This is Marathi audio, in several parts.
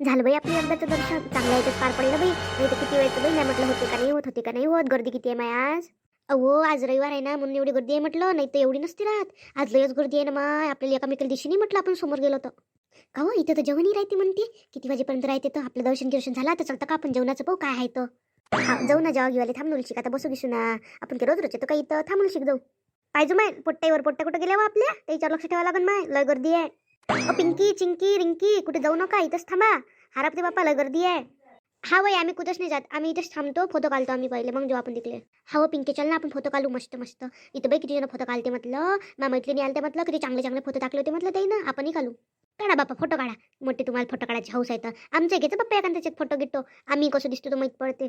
झालं बाई आपल्या एकदाचं दर्शन. चांगलं याच्यात पार पडलं बाई. नाही तर किती वेळचं बाई नाही म्हटलं होते का नाही होत होते का नाही होत? गर्दी किती आहे माय आज? अहो आज रविवार आहे ना म्हणून एवढी गर्दी आहे म्हटलं. नाही तर एवढी नसती राहत. आज लयच गर्दी आहे ना माय. आपल्याला एकामेकाला दिवशी नाही म्हटलं आपण समोर गेलो तर. का हो? इथं तर जेवणही राहते म्हणते. किती वाजेपर्यंत राहते तर? आपलं दर्शन गिर्शन झालं तर चलतं का आपण? जेवणाचं पाहू काय आहे तर. जाऊ ना जेव्हा घेवाले थांबून शिक आता बसू गिसू ना. आपण काय रोज रोज येतो का इथं? थांबून शिक जाऊ. पाहिजे माय. पोट्टाईवर पोट्टा कुठं गेल्या हो आपल्या? त्याच्यावर लक्ष ठेवा लागेल माय. लय गर्दी आहे. पिंकी चिंकी रिंकी कुठे जाऊ नका इथंच थांबा. हारापते बाप्पा गर्दी आहे. हा वय आम्ही कुठंच नाही जात. आम्ही इथेच थांबतो फोटो काढतो आम्ही पहिले मग जेव्हा आपण तिकडे. हा हो पिंकी चल ना आपण फोटो काढू मस्त मस्त. इथं बाई किती जण फोटो काढते म्हटलं. मा मैत्रिणी आलते म्हटलं किती चांगले चांगले फोटो टाकले होते म्हटलं ते ना. आपणही काढू. काढा बाप्पा फोटो काढा. मोठे तुम्हाला फोटो काढायची हौस आहे तर. आमचं घ्यायचं बाप्पा एखाद्या त्याच्यात फोटो घेतो. आम्ही कसं दिसतो तो माहीत पडते.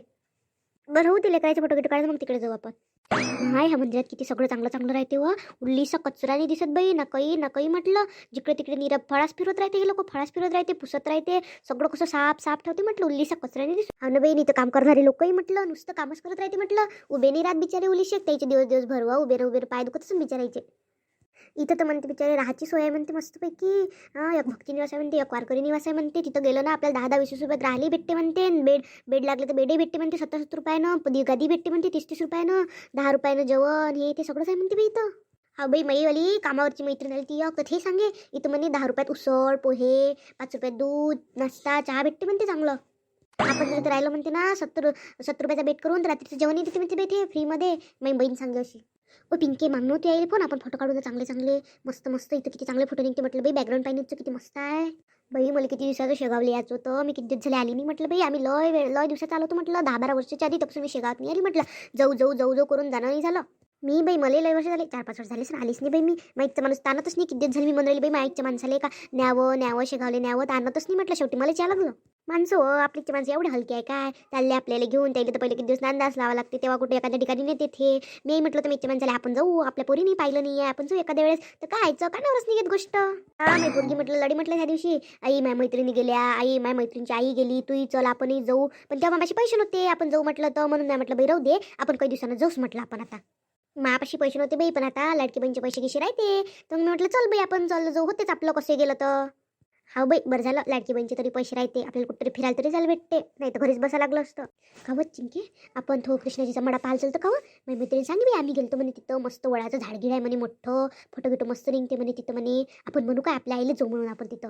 बरं होऊ दिले करायचे फोटो गिटो काढायचं मग तिकडे जाऊ आपण. नाही ह्या मंदिरात किती सगळं चांगलं चांगलं राहते हो. व उल्लीसा कचरा नाही दिसत बाई ना काही ना काही म्हटलं. जिकडे तिकडे नीरब फळास फिरत राहते हे लोक फळास फिरत राहते पुसत राहते. सगळं कसं साफ साफ ठेवते म्हटलं उल्लीसा कचरा नाही दिसत. हा ना बाई नाही तर काम करणारे लोकही म्हटलं नुसतं कामच करत राहते म्हटलं. उभे नाही राहत बिचारे उलिशेक त्याचे दिवस दिवस भरवा हो, उभे उभे पाय दुखत बिचारायचे इथं तर म्हणते बिचारे राहायची सोय आहे म्हणते मस्तपैकी. एक भक्ती निवास आहे म्हणते एक वारकरी निवास आहे म्हणते. तिथं गेलं ना आपल्याला दहा दहा वीस रुपयात राहिली भेटते म्हणते. बेड बेड लागले तर बेडही भेटते म्हणते. सत्तर सत्तर रुपयानं गादी भेटते म्हणते तीस तीस रुपयानं. दहा रुपयानं जेवण हे ते सगळंच आहे म्हणते बाई इथं. हा बाई माईवाली कामावरची मैत्रीण आली ती एक तर हे सांगे. इथं म्हणे दहा रुपयात उसळ पोहे पाच रुपयात दूध नाश्ता चहा भेटते म्हणते चांगलं. आपण जर राहिलो राहिलं म्हणते ना सत्तर सत्तर रुपयाचा बेट करून रात्रीचं जेवण येते म्हणते बेटे फ्रीमध्ये माझी बहीण सांगे अशी ओ पिंके मागणं होती यायला फोन आपण फोटो काढू चांगले चांगले मस्त मस्त इथं किती चांगले फोटो निघते. म्हटलं बाई बॅकग्राऊंड पाहिजे किती मस्त आहे. बाई मला किती दिवसाचं शेगावले यायचं होतं मी किती दिवस झाले आली नाही म्हटलं बाई आम्ही लय वेळ लय दिवसात आलो होतो म्हटलं दहा बारा वर्षाच्या आधी तपासून मी शेगावात नाही आली म्हटलं जाऊ जाऊ जाऊ जाऊ करून जाणं नाही झालं. मी बाई मला लय वर्ष झाले चार पाच वर्ष झाले सर आलीच नाही बाई मी माईकचा माणूस ताणतच नाही किती झाली मी म्हणून बाई माईकच्या माणसाला का न्यावं न्यावं शेगावले न्यावं ताणतच नाही म्हटलं शेवटी मला या लागलं. माणसं हो आपलीची माणसं एवढे हलकी आहे काय? चालले आपल्याला घेऊन त्याला तर पहिले किती दिवस अंदाज लावा लागते तेव्हा कुठे एखाद्या ठिकाणी नेते ते मी म्हटलं तर मीच्या माणसाला आपण जाऊ आपल्या पोरीने पाहिलं नाही आहे आपण जाऊ एखाद्या वेळेस. तर काय का नाही निघत गोष्ट? हा मी पोरगी म्हटलं लढी म्हटलं त्या दिवशी आई माझ्या मैत्रिणी गेल्या आई माझ्या मैत्रिणीची आई गेली तूही चल आपणही जाऊ. पण तेव्हा माझे पैसे नव्हते आपण जाऊ म्हटलं तर म्हणून नाही म्हटलं बाई राहू दे आपण काही दिवसानं जाऊच म्हटलं आपण आता. मापाशी पैसे नव्हते बाई पण आता लाडकी बहिणीचे पैसे कसे राहते? तर मी म्हटलं चल बाई आपण चल जाऊ. होतेच आपलं कसं गेलं तर. हा बाई बरं झालं. लाडकी बहिणीचे तरी पैसे राहते. आपल्याला कुठेतरी फिरायला तरी जायला भेटते. नाही तर घरीच बसा लागलं असतं. कावत चिंके? आपण थो कृष्णाजीचा मडा पाहायला चालतं का माझी मैत्रिणी सांगली मी आम्ही गेलतो म्हणे तिथं. मस्त वडाचं झाड गिड आहे म्हणे मोठं. फोटो गिटो मस्त रिंगते म्हणे तिथं म्हणे. आपण म्हणू काय आपल्या आईला जाऊ म्हणून आपण तिथं.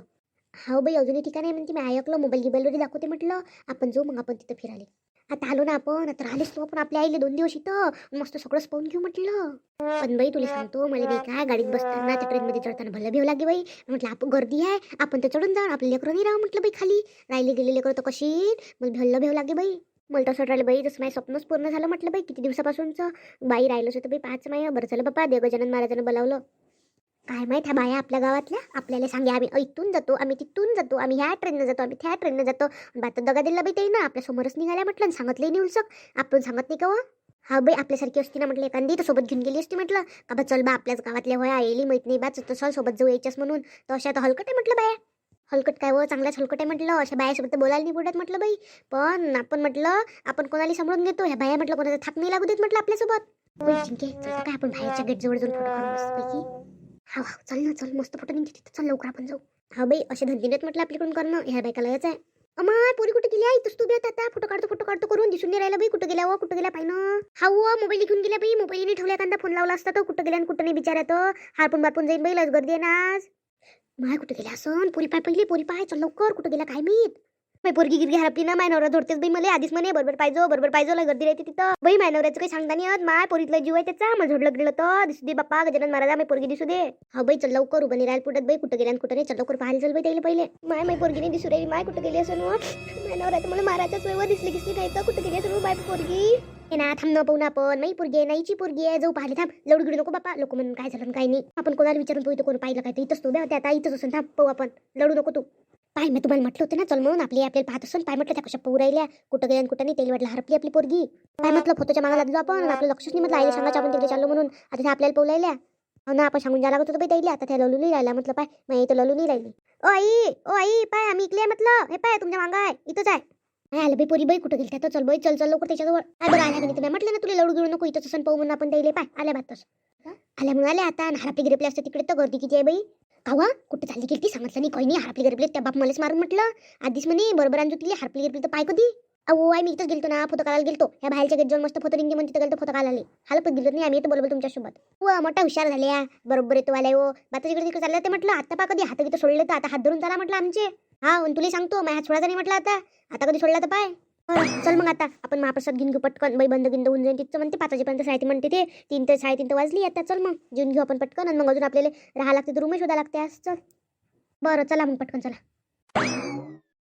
हा बाई अजूनही ठिकाण आहे म्हणते मी ऐकलं मोबाईल गिबाईलवरती दाखवते म्हटलं. आपण जाऊ मग आपण तिथं फिरायला. आता आलो ना आपण आता राहिलेच तो आपण आपल्या आईले दोन दिवस इथं. मस्त सगळंच पाहून घेऊ म्हटलं. पण बाई तुला सांगतो मला बाई काय गाडीत बसताना त्या ट्रेनमध्ये चढताना भलं भिव लागे बाई. म्हटलं आपण गर्दी आहे आपण तर चढून जाऊ आपल्या लेकरं नाही राहू म्हटलं बाई खाली. राहिले गेले लेकरं तर कशी? मला भल्लं भिव लागे बाई. मला तसं राहिलं बाई जसं माझं स्वप्नच पूर्ण झालं म्हटलं बाई किती दिवसापासूनचं? बाई राहिलंच होतं बाई पाच माय. बरं झालं बाप्पा देव गजानन महाराजानं बोलावलं. काय माहीत ह्या बाया आपल्या गावातल्या? आपल्याला सांगे आम्ही इथून जातो आम्ही तिथून जातो आम्ही ह्या ट्रेननं जातो आम्ही त्या ट्रेननं जातो. बात दगा दिला बाई ते ना आपल्या समोरच निघाल्या म्हटलं आणि सांगितलंही नाही उलसक आपण सांगत नाही का हा बाई आपल्यासारखी असती ना म्हटलं एखादी तर सोबत घेऊन गेली असती म्हटलं. का बा चल बा आपल्याच गावातल्या होया येली माहीत नाही बा तर चल सोबत जाऊ यायच्यास म्हणून. तर अशा तर हलकट आहे म्हटलं बाया. हलकट काय व? चांगल्याच हलकट आहे म्हटलं. अशा बायासोबत बोलायला नाही पुढत म्हटलं बाई. पण आपण म्हटलं आपण कोणाला समजून घेतो? ह्या बाया म्हटलं कोणाचा थाक नाही लागू देत म्हटलं आपल्यासोबत. काय आपण बाहेरच्या गेट जवळ जाऊन फोटो काढू हा हा चल ना चल मस्त फोटो निघते चल लवकर आपण जाऊ. हा बाई असे धंदे नाहीत म्हटलं आपल्याकडून करणं. ह्या बायकाला याच आहे अमाय पोरी कुठे गेली? आहे इथंच तू बी आता. फोटो काढतो फोटो काढतो करून. दिसून नाही राहिला बाई कुठं गेल्या वा कुठं गेला पाहिनं. हा व मोबाईल घेऊन गेल्या बाई. मोबाईल ठेवल्या कांदा फोन लावला असता तो कुठं गेल्या आणि कुठं नाही बिचारा तो हारपून बारपून जाईन बाई लस गर्दी आहे ना आज. माय कुठं गेल्या असं पोरी पाय पहिली पोरी पाय. चल लवकर कुठं गेला काय मी बाई पोरगी गिरगी हरपली ना माय नवरा धरतेच बाई मला. आधीच म्हणे बरोबर पाहिजे बरोबर पाहिजे गर्दी राहते तिथं. बाई माय नवऱ्याचं काही सांगता नाही येत. माय पोरीतला जीव आहे त्याचा. मला झोडलं गेलं तर दिसू दे बाप्पा गजानन महाराजा माय पोरगी दिसू दे. हा बाई चल लवकर उभं नाही राहिलं पुटत बाई कुठं गेल्या कुठं नाही चल लवकर पाहायला चल बाई त्याला पहिले. माय माय पोरगी नाही दिसू राहिली. माय कुठं गेली असं व हो? माय नवऱ्याचं मला मारायच्या सोयवर दिसली दिसली नाही तर कुठं गेली असं माय हो पोरगी? हे ना थांब न पाहू ना आपण. नाही पोरगी आहे नाहीची पोरगी आहे. जाऊ पाहिले थांब. लवड गिडू नको बापा लोक म्हणून काय झालं काय नाही. आपण कोणाला विचारून तू इथं कोण पाहिलं काय तर. इथंच तो बे आता इथंच असून. थांब पाहू आपण. लढू नको तू. पाय मी तुम्हाला म्हटलं होतं ना चल म्हणून आपली आपल्याला पाहत असून. पाय म्हटलं त्या कशा पाहू राहिल्या. कुठं गेल्या कुठं नाही तेल वाटलं हरपली आपली पोरगी. काय म्हटलं फोटोच्या मागा लागलो आपण. आपलं लक्षच नाही म्हटलं आईला सांगायचं आपण तिकडे चाललो म्हणून. आता ते आपल्याला पाहू राहिल्या. हो ना आपण सांगून जायला लागत होतं बाई ताईला आता त्या ललू नाही राहिला म्हटलं पाय मग इथं ललू नाही राहिली. ओ आई ओ आई पाय आम्ही इकले म्हटलं. हे पाय तुमच्या मागा आहे. इथंच आहे. नाही आलं बाई पोरी बाई? कुठं गेली तर चल बाई चल चल लवकर त्याच्याजवळ. काय बरं आल्या तुम्ही. म्हटलं ना तुला लवड गिळू नको इथंच असं पाहू म्हणून आपण द्यायला पाय आल्या बात तसं आल्या म्हणून आल्या आता. आणि हरपली गिरपली असते तिकडे. तर गर्दी किती आहे बाई? कावा? कुठे चालली गेली समजलं नाही काही नाही हरपली गरपली त्या बाप मलाच मारून म्हटलं. आधीच म्हणे बरोबर आणजो तिला हरपली गरपली तर पाय कधी? अहो आई मी इथंच गेलतो ना फोटो काढायला गेलतो. या बाहेरच्या गेट जाऊन मस्त फोटो रिंगे म्हणते गेलतो फोटो काढायला. हालपत गेलो नाही आम्ही येतो बरोबर तुमच्यासोबत. व मोठा हुशार झाल्या. बरोबर येतो आलाय हो. बाता तिकडे तिकडे चाललं ते म्हटलं आता पा कधी हात तिथं सोडले तर आता हात धरून चला म्हटलं आमचे. हा तुला सांगतो माझ्या हात सोडायचा नाही म्हटलं आता. आता कधी सोडला तर पाय. चल मग आता. आपण महाप्रसाद घेऊन घेऊ पटकन. बाई बंद गिंद होऊन जाईल तिथं. म्हणते पाच वाजेपर्यंत साडेतीन म्हणते ते. तीन ते साडेतीन तर वाजली. आता चल मग. घेऊन घेऊ आपण पटकन. आणि मग अजून आपल्याला राहा लागते तर रूमही शोधा लागते. आज चल. बरं चला मग पटकन चला.